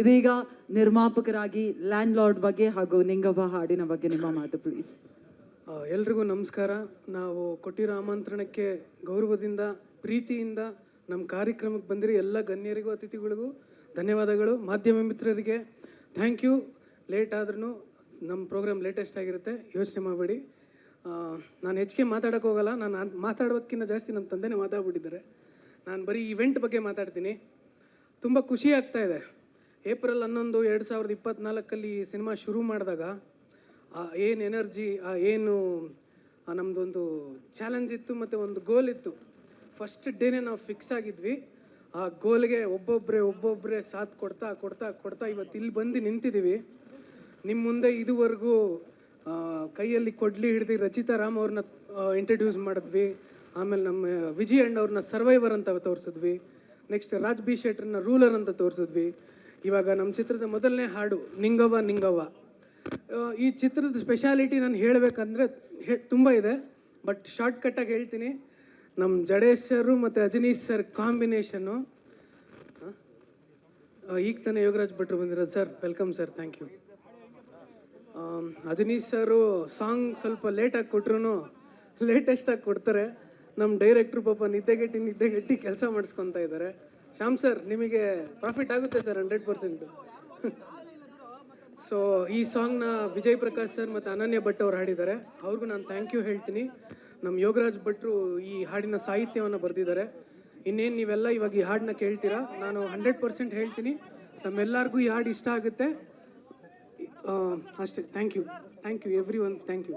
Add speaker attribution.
Speaker 1: ಇದೀಗ ನಿರ್ಮಾಪಕರಾಗಿ land lord ಬಗ್ಗೆ ಹಾಗೂ ನಿಂಗವ್ವ ಹಾಡಿನ ಬಗ್ಗೆ ನಿಮ್ಮ ಮಾತು ಪ್ಲೀಸ್
Speaker 2: ಎಲ್ರಿಗೂ ನಮಸ್ಕಾರ. ನಾವು ಕೊಟ್ಟಿರೋ ಆಮಂತ್ರಣಕ್ಕೆ ಗೌರವದಿಂದ, ಪ್ರೀತಿಯಿಂದ ನಮ್ಮ ಕಾರ್ಯಕ್ರಮಕ್ಕೆ ಬಂದಿರೋ ಎಲ್ಲ ಗಣ್ಯರಿಗೂ, ಅತಿಥಿಗಳಿಗೂ ಧನ್ಯವಾದಗಳು. ಮಾಧ್ಯಮ ಮಿತ್ರರಿಗೆ ಥ್ಯಾಂಕ್ ಯು ಲೇಟ್ ಆದ್ರೂ ನಮ್ಮ ಪ್ರೋಗ್ರಾಮ್ ಲೇಟೆಸ್ಟ್ ಆಗಿರುತ್ತೆ. ಯೋಚನೆ ಮಾಡಬೇಡಿ. ನಾನು ಹೆಚ್ಚಿಗೆ ಮಾತಾಡೋಕೆ ಹೋಗಲ್ಲ. ನಾನು ಮಾತಾಡೋಕ್ಕಿಂತ ಜಾಸ್ತಿ ನಮ್ಮ ತಂದೆನೇ ಮಾತಾಡ್ಬಿಟ್ಟಿದ್ದಾರೆ. ನಾನು ಬರೀ ಇವೆಂಟ್ ಬಗ್ಗೆ ಮಾತಾಡ್ತೀನಿ. ತುಂಬ ಖುಷಿ ಆಗ್ತಾ ಇದೆ. ಏಪ್ರಿಲ್ ಹನ್ನೊಂದು, ಎರಡು ಸಾವಿರದ ಇಪ್ಪತ್ತ್ನಾಲ್ಕಲ್ಲಿ ಸಿನಿಮಾ ಶುರು ಮಾಡಿದಾಗ ಆ ಏನು ಎನರ್ಜಿ, ಆ ಏನು ನಮ್ಮದೊಂದು ಚಾಲೆಂಜ್ ಇತ್ತು ಮತ್ತು ಒಂದು ಗೋಲ್ ಇತ್ತು. ಫಸ್ಟ್ ಡೇನೇ ನಾವು ಫಿಕ್ಸ್ ಆಗಿದ್ವಿ. ಆ ಗೋಲ್ಗೆ ಒಬ್ಬೊಬ್ಬರೇ ಒಬ್ಬೊಬ್ಬರೇ ಸಾಥ್ ಕೊಡ್ತಾ ಕೊಡ್ತಾ ಕೊಡ್ತಾ ಇವತ್ತು ಇಲ್ಲಿ ಬಂದು ನಿಂತಿದ್ದೀವಿ ನಿಮ್ಮ ಮುಂದೆ ಇದುವರೆಗೂ ಕೈಯಲ್ಲಿ ಕೊಡ್ಲಿ ಹಿಡ್ದು ರಚಿತಾ ರಾಮ್ ಅವ್ರನ್ನ ಇಂಟ್ರಡ್ಯೂಸ್ ಮಾಡಿದ್ವಿ. ಆಮೇಲೆ ನಮ್ಮ ವಿಜಯ್ ಅಂಡ್ ಅವ್ರನ್ನ ಸರ್ವೈವರ್ ಅಂತ ತೋರಿಸಿದ್ವಿ. ನೆಕ್ಸ್ಟ್ ರಾಜ್ ಬಿ ಶೆಟ್ರನ್ನ ರೂಲರ್ ಅಂತ ತೋರಿಸಿದ್ವಿ. ಇವಾಗ ನಮ್ಮ ಚಿತ್ರದ ಮೊದಲನೇ ಹಾಡು, ನಿಂಗವ್ವ ನಿಂಗವ್ವ. ಈ ಚಿತ್ರದ ಸ್ಪೆಷಾಲಿಟಿ ನಾನು ಹೇಳಬೇಕಂದ್ರೆ ತುಂಬ ಇದೆ. ಬಟ್ ಶಾರ್ಟ್ಕಟ್ಟಾಗಿ ಹೇಳ್ತೀನಿ. ನಮ್ಮ ಜಡೇಶರು ಮತ್ತು ಅಜನೀಶ್ ಸರ್ ಕಾಂಬಿನೇಷನ್ನು ಈಗ ತಾನೇ ಯೋಗರಾಜ್ ಭಟ್ರು ಬಂದಿರೋದು sir welcome sir thank you Ajaneesh sir song ಸ್ವಲ್ಪ ಲೇಟಾಗಿ ಕೊಟ್ರು ಲೇಟೆಸ್ಟಾಗಿ ಕೊಡ್ತಾರೆ. ನಮ್ಮ ಡೈರೆಕ್ಟ್ರು ಪಾಪ ನಿದ್ದೆಗೆಟ್ಟಿ ನಿದ್ದೆಗೆಟ್ಟಿ ಕೆಲಸ ಮಾಡಿಸ್ಕೊತಾ ಇದ್ದಾರೆ ಶ್ಯಾಮ್ ಸರ್, ನಿಮಗೆ ಪ್ರಾಫಿಟ್ ಆಗುತ್ತೆ ಸರ್ ಹಂಡ್ರೆಡ್ ಪರ್ಸೆಂಟ್ ಸೊ ಈ ಸಾಂಗ್ನ ವಿಜಯ್ ಪ್ರಕಾಶ್ ಸರ್ ಮತ್ತು ಅನನ್ಯ ಭಟ್ ಅವ್ರು ಹಾಡಿದ್ದಾರೆ. ಅವ್ರಿಗೂ ನಾನು ಥ್ಯಾಂಕ್ ಯು ಹೇಳ್ತೀನಿ. ನಮ್ಮ ಯೋಗರಾಜ್ ಭಟ್ರು ಈ ಹಾಡಿನ ಸಾಹಿತ್ಯವನ್ನು ಬರೆದಿದ್ದಾರೆ. ಇನ್ನೇನು ನೀವೆಲ್ಲ ಇವಾಗ ಈ ಹಾಡನ್ನ ಕೇಳ್ತೀರಾ? ನಾನು ಹಂಡ್ರೆಡ್ ಪರ್ಸೆಂಟ್ ಹೇಳ್ತೀನಿ. ತಮ್ಮೆಲ್ಲರಿಗೂ ಈ ಹಾಡು ಇಷ್ಟ ಆಗುತ್ತೆ. ಅಷ್ಟೇ. Thank you thank you everyone thank you